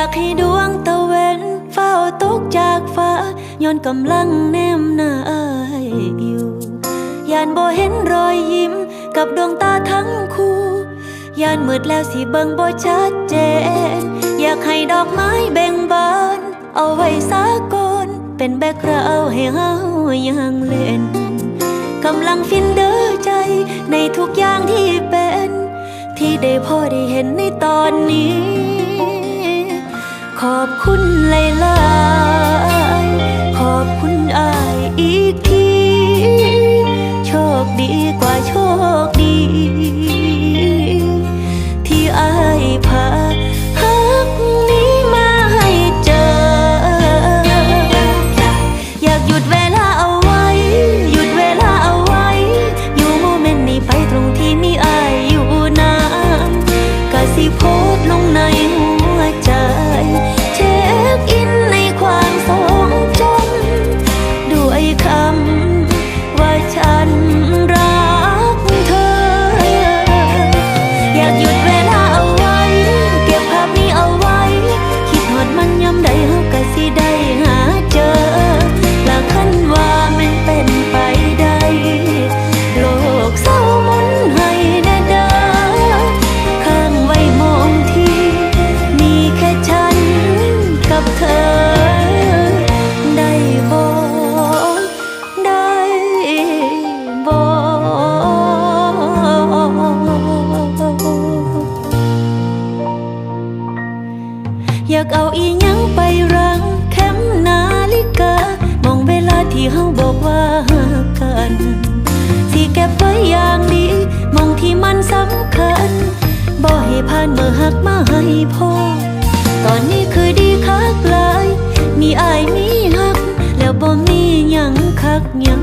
ากให้ดวงตะเวนเฝ้าตกจากฟ้าย้อนกำลังแนมหน้าอายอยู่ยานบ่เห็นรอยยิ้มกับดวงตาทั้งคู่ยานมืดแล้วสิเบิ่งบ่ชัดเจน อยากให้ดอกไม้เบ่งบาน เอาไว้สากลเป็นแบกกราให้เฮายังเล่นกำลังฟินเด้อใจในทุกอย่างที่เป็น ที่ได้พอได้เห็นในตอนนี้ ขอบคุณหลาย อยากเอาอีหยังไปรังแคมนาฬิกามองเวลาที่เฮาบอกว่าหักกันสิเก็บไว้อย่างดีมองที่มันสำคัญบ่ให้ผ่านเมื่อหักมาให้พ่อตอนนี้คือดีคักหลายมีอายมีหัก แล้วบ่มีหยังคักหยัง